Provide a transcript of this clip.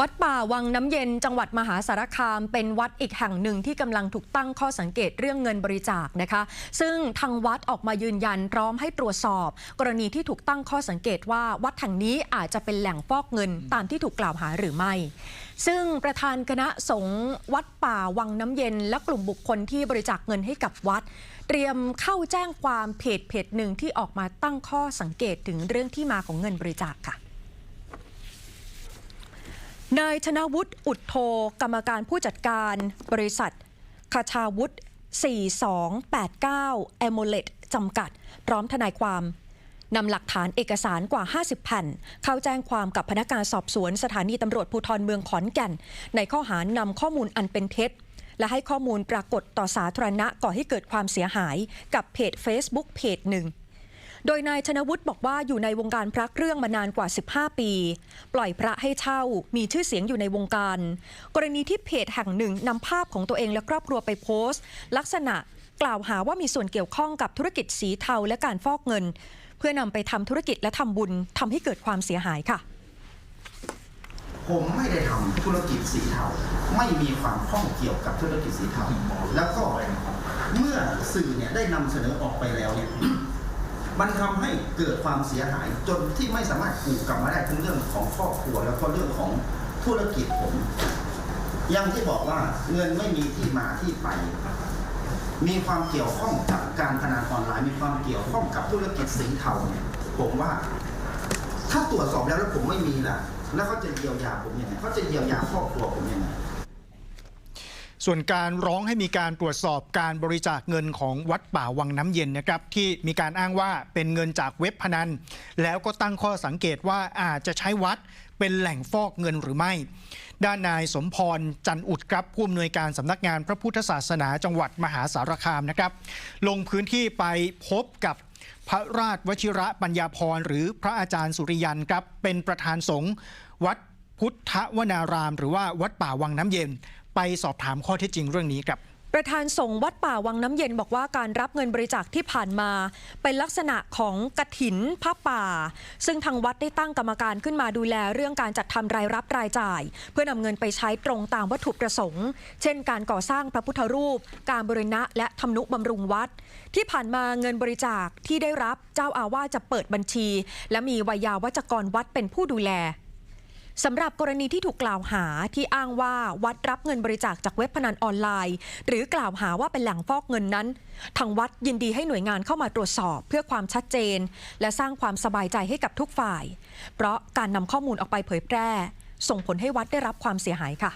วัดป่าวังน้ำเย็นจังหวัดมหาสารคาม เป็นวัดอีกแห่งหนึ่งที่กำลังถูกตั้งข้อสังเกตเรื่องเงินบริจาคนะคะ ซึ่งทางวัดออกมายืนยันพร้อมให้ตรวจสอบ กรณีที่ถูกตั้งข้อสังเกตว่าวัดแห่งนี้อาจจะเป็นแหล่งฟอกเงินตามที่ถูกกล่าวหาหรือไม่ ซึ่งประธานคณะสงฆ์วัดป่าวังน้ำเย็น และกลุ่มบุคคลที่บริจาคเงินให้กับวัด เตรียมเข้าแจ้งความเพจเพจหนึ่งที่ออกมาตั้งข้อสังเกตถึงเรื่องที่มาของเงินบริจาคค่ะ นายชนาวุฒิอุดโท กรรมการผู้จัดการบริษัทคาชาวุฒิ4289เอม l เลตจำกัด พร้อมทนายความนำหลักฐานเอกสารกว่า 50 แผ่น เข้าแจ้งความกับพนักงานสอบสวนสถานีตำรวจภูธรเมืองขอนแก่น ในข้อหานำข้อมูลอันเป็นเท็จ และให้ข้อมูลปรากฏต่อสาธารณะก่อให้เกิดความเสียหายกับเพจ Facebook เพจหนึ่ง โดยนายชนวุฒิบอกว่าอยู่ในวงการพระเครื่องมานานกว่า 15 ปี ปล่อยพระให้เช่า มีชื่อเสียงอยู่ในวงการ กรณีที่เพจแห่งหนึ่งนำภาพของตัวเองและครอบครัวไปโพสต์ ลักษณะกล่าวหาว่ามีส่วนเกี่ยวข้องกับธุรกิจสีเทาและการฟอกเงิน เพื่อนำไปทำธุรกิจและทำบุญทำให้เกิดความเสียหายค่ะ ผมไม่ได้ทำธุรกิจสีเทาไม่มีความข้องเกี่ยวกับธุรกิจสีเทาแล้วก็เมื่อสื่อเนี่ยได้นำเสนอออกไปแล้วเนี่ย มันทำให้เกิดความเสียหายจนที่ไม่สามารถกูกลับมาได้ทั้งเรื่องของครอบครัว แล้วก็เรื่องของธุรกิจผมยังที่บอกว่าเงินไม่มีที่มาที่ไป มีความเกี่ยวข้องกับการพนันออนไลน์มีความเกี่ยวข้องกับธุรกิจสีเทาเนี่ยผมว่า ถ้าตรวจสอบแล้วแล้วผมไม่มีล่ะ แล้วเขาจะเยียวยาผมยังไงเขาจะเยียวยาครอบครัวผมยังไง ส่วนการร้องให้มีการตรวจสอบการบริจาคเงินของวัดป่าวังน้ำเย็นนะครับที่มีการอ้างว่าเป็นเงินจากเว็บพนัน แล้วก็ตั้งข้อสังเกตว่าอาจจะใช้วัดเป็นแหล่งฟอกเงินหรือไม่ ด้านนายสมพรจันอุดครับผู้อำนวยการสำนักงานพระพุทธศาสนาจังหวัดมหาสารคามนะครับ ลงพื้นที่ไปพบกับพระราชวชิระปัญญาพรหรือพระอาจารย์สุริยันครับเป็นประธานสงฆ์วัดพุทธวนาราม หรือว่าวัดป่าวังน้ำเย็น ไปสอบถามข้อเท็จจริงเรื่องนี้ครับประธานสงฆ์วัดป่าวังน้ำเย็นบอกว่าการรับเงินบริจาคที่ผ่านมา เป็นลักษณะของกระถินผ้าป่า ซึ่งทางวัดได้ตั้งกรรมการขึ้นมาดูแลเรื่องการจัดทำรายรับรายจ่าย เพื่อนำเงินไปใช้ตรงตามวัตถุประสงค์ เช่น การก่อสร้างพระพุทธรูป การบริณะและทำนุบำรุงวัด ที่ผ่านมาเงินบริจาคที่ได้รับเจ้าอาวาสจะเปิดบัญชี และมีวิยาวัจกรวัดเป็นผู้ดูแล สำหรับกรณีที่ถูกกล่าวหาที่อ้างว่าวัดรับเงินบริจาคจากเว็บพนันออนไลน์ หรือกล่าวหาว่าเป็นแหล่งฟอกเงินนั้น ทางวัดยินดีให้หน่วยงานเข้ามาตรวจสอบเพื่อความชัดเจน และสร้างความสบายใจให้กับทุกฝ่าย เพราะการนำข้อมูลออกไปเผยแพร่ ส่งผลให้วัดได้รับความเสียหายค่ะ